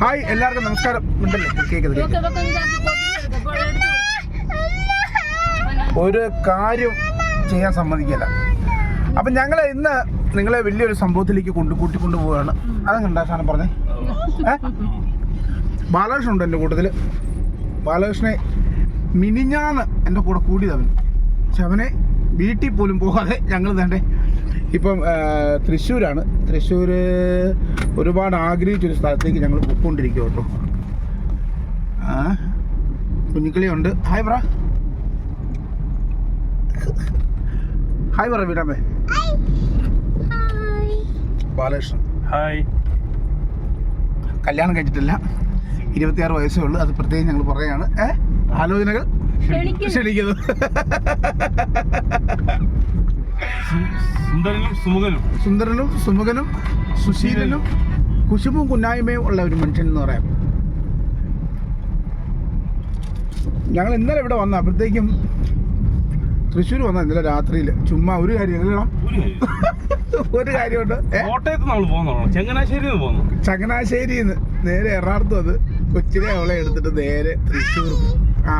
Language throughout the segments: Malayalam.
ഹായ് എല്ലാവർക്കും നമസ്കാരം. ഉണ്ടല്ലേ? കേൾക്കുന്നത് ഒരു കാര്യം ചെയ്യാൻ സമ്മതിക്കില്ല. അപ്പം ഞങ്ങൾ ഇന്ന് നിങ്ങളെ വലിയൊരു സംഭവത്തിലേക്ക് കൊണ്ടു കൂട്ടിക്കൊണ്ട് പോവുകയാണ്. അതെങ്ങണ്ടാ സാധനം പറഞ്ഞേ? ബാലകൃഷ്ണൻ ഉണ്ട് എന്റെ കൂട്ടത്തിൽ ബാലകൃഷ്ണനെ മിനിഞ്ഞാന്ന് എന്റെ കൂടെ കൂടിയതവൻ. പക്ഷെ അവനെ വീട്ടിൽ പോലും പോകാതെ ഞങ്ങൾ തന്നെ ഇപ്പം തൃശ്ശൂരാണ്. തൃശ്ശൂർ ഒരുപാട് ആഗ്രഹിച്ചൊരു സ്ഥലത്തേക്ക് ഞങ്ങൾ പോയിക്കൊണ്ടിരിക്കും കേട്ടോ ആ കുഞ്ഞിക്കിളിയുണ്ട്. ഹായ് ബ്രാ ഹായ് പറ വീടാമേ. ബാലകൃഷ്ണൻ. ഹായ് കല്യാണം കഴിച്ചിട്ടില്ല. ഇരുപത്തിയാറ് വയസ്സേ ഉള്ളൂ. അത് പ്രത്യേകം ഞങ്ങൾ പറയുകയാണ്. ഏ? ആലോചനകൾ ക്ഷണിക്കുന്നു. സുന്ദരനും സുമുഖനും. സുന്ദരനും സുമുഖനും സുശീലനും കുശുമും കുന്നായ്മയും ഉള്ള ഒരു മനുഷ്യൻ എന്ന് പറയാം. ഞങ്ങൾ ഇന്നലെ ഇവിടെ വന്ന അപ്പോഴത്തേക്കും തൃശ്ശൂർ വന്ന ഇന്നലെ രാത്രിയിൽ ചുമ്മാ ഒരു കാര്യം ഒരു കാര്യം. ഒരു കാര്യമുണ്ട്. ചങ്ങനാശ്ശേരി കോട്ടയത്ത് നമ്മൾ പോകുന്നതാണ് പോകുന്നു. ചങ്ങനാശ്ശേരിയിൽ നേരെ എറണാകുളത്ത് അത് കൊച്ചിനെ അവളെ എടുത്തിട്ട് നേരെ തൃശ്ശൂർ ആ.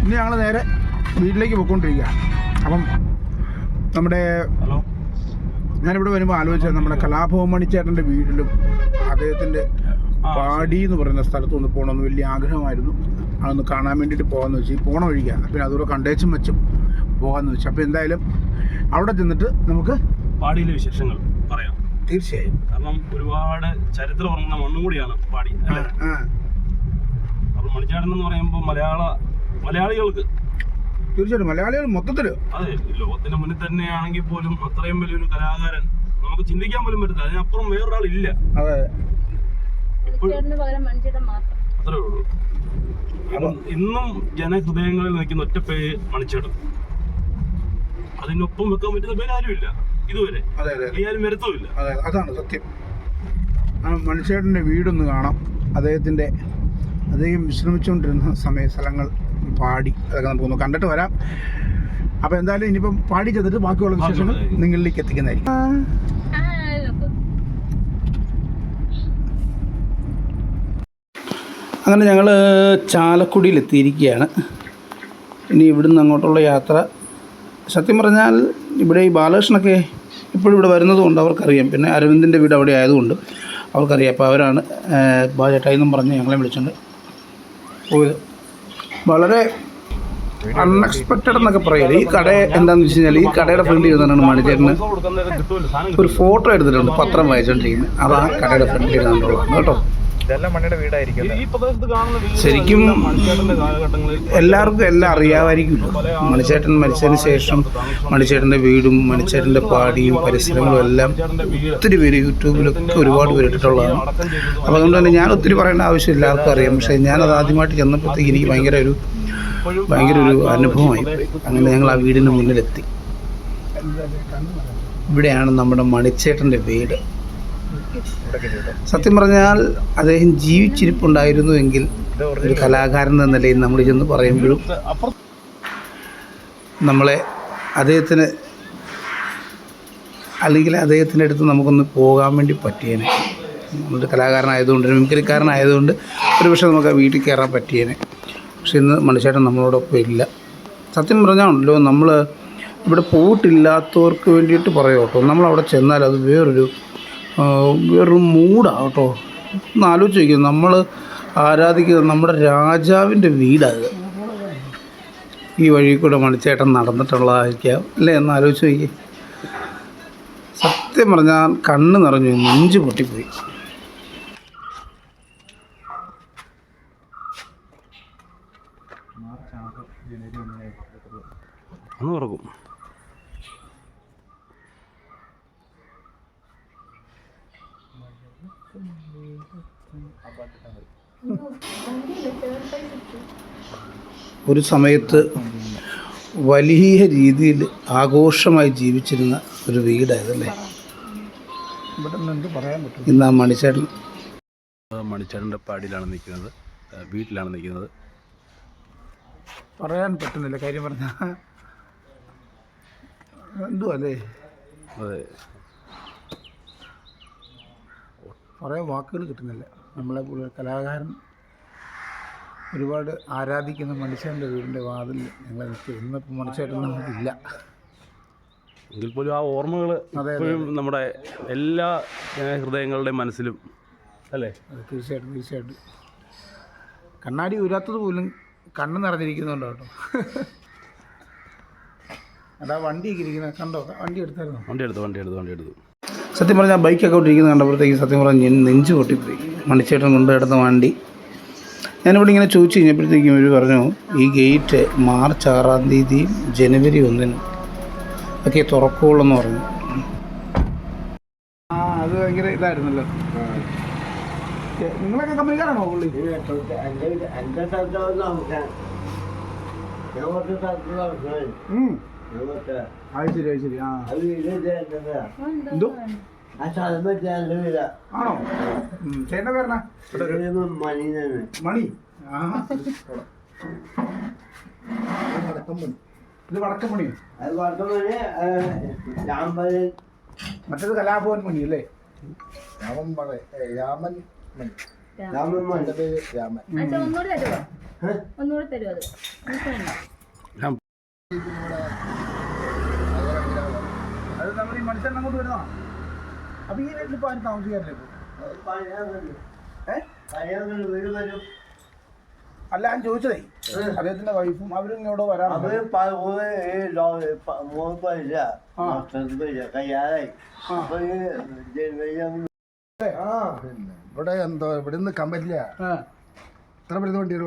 ഇനി ഞങ്ങൾ നേരെ വീട്ടിലേക്ക് പോയിക്കൊണ്ടിരിക്കുക. അപ്പം നമ്മുടെ ഹലോ. ഞാനിവിടെ വരുമ്പോൾ ആലോചിച്ചത് നമ്മുടെ കലാഭവൻ ചേട്ടന്റെ വീട്ടിലും അദ്ദേഹത്തിന്റെ പാടി എന്ന് പറയുന്ന സ്ഥലത്ത് ഒന്ന് പോകണമെന്ന് വലിയ ആഗ്രഹമായിരുന്നു. അതൊന്ന് കാണാൻ വേണ്ടിയിട്ട് പോകാമെന്ന് വെച്ചാൽ ഈ പോണ വഴിക്കാണ് പിന്നെ അതുകൂടെ കണ്ടേച്ചും വെച്ചും പോകാമെന്ന് വെച്ചു. അപ്പോൾ എന്തായാലും അവിടെ ചെന്നിട്ട് നമുക്ക് പാടിയിലെ വിശേഷങ്ങൾ പറയാം. തീർച്ചയായും. കാരണം ഒരുപാട് ചരിത്രം ഉറങ്ങുന്ന മണ്ണും കൂടിയാണ് പാടി അപ്പോൾ മണിച്ചാടൻ എന്ന് പറയുമ്പോൾ മലയാള മലയാളികൾക്ക് തീർച്ചയായിട്ടും. മലയാളികൾ മൊത്തത്തിൽ അതെ ലോകത്തിന്റെ മുന്നിൽ തന്നെയാണെങ്കിൽ പോലും അത്രയും വലിയൊരു കലാകാരൻ നമുക്ക് ചിന്തിക്കാൻ പോലും പറ്റില്ല അതിനപ്പുറം അതെ. പകരം മനുഷ്യരുടെ മാത്രം. അത്രേ ഉള്ളൂ. ഇന്നും ജനഹൃദയങ്ങളിൽ നിൽക്കുന്ന ഒറ്റ പേര് മണിച്ചേട്ടൻ. അതിനൊപ്പം വെക്കാൻ പറ്റുന്ന പേര് ആരുമില്ല ഇതുവരെ. അതെ അതെ ആരും വരുത്തുമില്ല അതെ അതാണ് സത്യം. ആ മനുഷ്യേട്ടന്റെ വീടൊന്ന് കാണാം. അദ്ദേഹത്തിന്റെ അദ്ദേഹം വിശ്രമിച്ചുകൊണ്ടിരുന്ന സമയ സ്ഥലങ്ങൾ പാടി അതൊക്കെ നമുക്കൊന്ന് കണ്ടിട്ട് വരാം. അപ്പോൾ എന്തായാലും ഇനിയിപ്പം പാടി ചെന്നിട്ട് ബാക്കിയുള്ള വിശേഷങ്ങൾ. നിങ്ങളിലേക്ക് എത്തിക്കുന്നതായിരിക്കും. അങ്ങനെ ഞങ്ങൾ ചാലക്കുടിയിൽ എത്തിയിരിക്കുകയാണ് ഇനി ഇവിടുന്ന് അങ്ങോട്ടുള്ള യാത്ര സത്യം പറഞ്ഞാൽ ഇവിടെ ഈ ബാലകൃഷ്ണനൊക്കെ ഇപ്പോഴും ഇവിടെ വരുന്നതുകൊണ്ട് അവർക്കറിയാം. പിന്നെ അരവിന്ദിന്റെ വീട് അവിടെ ആയതുകൊണ്ട് അവർക്കറിയാം. അപ്പോൾ അവരാണ് ബാജേട്ടായി എന്നും പറഞ്ഞ് ഞങ്ങളെ വിളിച്ചുകൊണ്ട് പോയത്. വളരെ അൺഎക്സ്പെക്റ്റഡ് എന്നൊക്കെ പറയാം. ഈ കട എന്താണെന്ന് വെച്ച് കഴിഞ്ഞാൽ ഈ കടയുടെ ഫ്രണ്ട് ഇരുന്നാണ് സാധനം ഒരു ഫോട്ടോ എടുത്തിട്ടുണ്ട്. പത്രം വായിച്ചുകൊണ്ടിരിക്കുന്നത് അത് ആ കടയുടെ ഫ്രണ്ടിൽ ഇരുന്നുള്ളതാണ് കേട്ടോ? ഇതെല്ലാം മണ്ണിയുടെ വീടായിരിക്കും ഈ പ്രദേശത്ത് കാണുന്ന ശരിക്കും എല്ലാവർക്കും എല്ലാം അറിയാമായിരിക്കും. മണിച്ചേട്ടൻ മരിച്ചതിന് ശേഷം മണിച്ചേട്ടന്റെ വീടും മണിച്ചേട്ടന്റെ പാടിയും പരിസരങ്ങളും എല്ലാം ഒത്തിരി പേര് യൂട്യൂബിലൊക്കെ ഒരുപാട് പേരിട്ടുള്ളതാണ് അപ്പം അപ്പോൾ അതുകൊണ്ട് തന്നെ ഞാൻ ഒത്തിരി പറയേണ്ട ആവശ്യം എല്ലാവർക്കും അറിയാം. പക്ഷേ ഞാനത് ആദ്യമായിട്ട് ചെന്നപ്പോഴത്തേക്ക് എനിക്ക് ഭയങ്കര ഒരു ഭയങ്കര ഒരു അനുഭവമായി. അങ്ങനെ ഞങ്ങൾ ആ വീടിന് മുന്നിലെത്തി. ഇവിടെയാണ് നമ്മുടെ മണിച്ചേട്ടന്റെ വീട്. സത്യം പറഞ്ഞാൽ അദ്ദേഹം ജീവിച്ചിരിപ്പുണ്ടായിരുന്നു എങ്കിൽ ഒരു കലാകാരൻ എന്ന നിലയിൽ നമ്മൾ ചെന്ന് പറയുമ്പോഴും നമ്മളെ അദ്ദേഹത്തിന് അല്ലെങ്കിൽ അദ്ദേഹത്തിന്റെ അടുത്ത് നമുക്കൊന്ന് പോകാൻ വേണ്ടി പറ്റിയേനെ. നമ്മളൊരു കലാകാരനായതുകൊണ്ട് മിമിക്രിക്കാരനായതുകൊണ്ട് ഒരു പക്ഷേ നമുക്ക് ആ വീട്ടിൽ കയറാൻ പറ്റിയേനെ. പക്ഷെ ഇന്ന് മനുഷ്യട്ടൻ നമ്മളോടൊപ്പം ഇല്ല. സത്യം പറഞ്ഞാണല്ലോ നമ്മൾ ഇവിടെ പോയിട്ടില്ലാത്തവർക്ക് വേണ്ടിയിട്ട് പറയാം കേട്ടോ. നമ്മളവിടെ ചെന്നാൽ അത് വേറൊരു വേറൊരു മൂടാണ് കേട്ടോ. ഒന്ന് ആലോചിച്ച് നോക്കിയത് നമ്മൾ ആരാധിക്കുന്നത് നമ്മുടെ രാജാവിന്റെ വീടാണ് ഈ വഴി കൂടെ മണിച്ചേട്ടൻ നടന്നിട്ടുള്ളതായിരിക്കാം. അല്ലേ? എന്ന് ആലോചിച്ച് നോക്കി സത്യം പറഞ്ഞാൽ കണ്ണ് നിറഞ്ഞു നെഞ്ച് പൊട്ടിപ്പോയി. ഒന്ന് തുറക്കും. ഒരു സമയത്ത് വലിയ രീതിയിൽ ആഘോഷമായി ജീവിച്ചിരുന്ന ഒരു വീടായതല്ലേ? ഇന്ന് ആ മണിച്ചേട്ടൻ മണിച്ചേട്ടന്റെ പാടിയിലാണ് നിൽക്കുന്നത്. വീട്ടിലാണ് നിൽക്കുന്നത്. പറയാൻ പറ്റുന്നില്ല കാര്യം പറഞ്ഞ എന്തുവല്ലേ അതെ. കുറേ വാക്കുകൾ കിട്ടുന്നില്ല. നമ്മളെ പോലെ കലാകാരൻ ഒരുപാട് ആരാധിക്കുന്ന മനുഷ്യന്റെ വീടിന്റെ വാതിൽ ഞങ്ങൾ നിൽക്കും ഇന്നിപ്പോൾ മനുഷ്യരായിട്ട് നമുക്കില്ല എങ്കിൽ പോലും ആ ഓർമ്മകൾ അതെ. നമ്മുടെ എല്ലാ ഹൃദയങ്ങളുടെ ഹൃദയങ്ങളുടെയും മനസ്സിലും അല്ലേ? അത് തീർച്ചയായിട്ടും തീർച്ചയായിട്ടും. കണ്ണാടി ഊരാത്തത് പോലും കണ്ണ് നിറഞ്ഞിരിക്കുന്നുണ്ടോ കേട്ടോ? അതാ വണ്ടിയൊക്കെ ഇരിക്കുന്നത് കണ്ടോ? വണ്ടി എടുത്തായിരുന്നു? വണ്ടി എടുത്തു വണ്ടി എടുത്തു വണ്ടി എടുത്തു. സത്യം പറഞ്ഞാൽ ബൈക്കൊക്കെ ഇരിക്കുന്നത് കണ്ടപ്പോഴത്തേക്ക് സത്യം പറഞ്ഞാൽ ഞാൻ നെഞ്ച് പൊട്ടിപ്പോയി. മണിച്ചേട്ടൻ കൊണ്ട് കിടന്ന വണ്ടി. ഞാനിവിടെ ഇങ്ങനെ ചോദിച്ചു കഴിഞ്ഞപ്പോഴത്തേക്കും ഇവർ പറഞ്ഞു ഈ ഗേറ്റ് മാർച്ച് ആറാം തീയതി ജനുവരി ഒന്നിനും. ഒക്കെ തുറക്കുള്ളൂ എന്ന് പറഞ്ഞു. ആ അത് ഭയങ്കര ഇതായിരുന്നല്ലോ. നിങ്ങളൊക്കെ കമ്പനിക്കാരാണോ പുള്ളി? ഞാൻ അത് ശരി അത് ശരി ആ. എന്തോ? ആണോ. ചേട്ടന്റെ പേരണ മണി ആ. ഇത് വടക്കൻ മണിയോ മറ്റേത് കലാഭവൻ മണി അല്ലേ? രാമൻ മണി രാമൻ മണി. രാമൻ രാമൻ മണി രാമൻ. അച്ഛാ ഒന്നുകൂടെ തരുമോ ഒന്നുകൂടെ തരുമോ അത് നമ്മൾ ഈ മനുഷ്യൻ അപ്പൊ ഈ വീട്ടിൽ ഇപ്പൊ ആരും താമസിക്കാറില്ല ഇപ്പൊ? അല്ല ഞാൻ ചോദിച്ചതേ. അദ്ദേഹത്തിന്റെ വൈഫും അവരും ഇങ്ങോട്ട് വരാറുണ്ട്? ഇവിടെ എന്തോ ഇവിടെ നിന്ന് കമ്പല്ല ഇത്ര വരുന്ന വണ്ടിയുടെ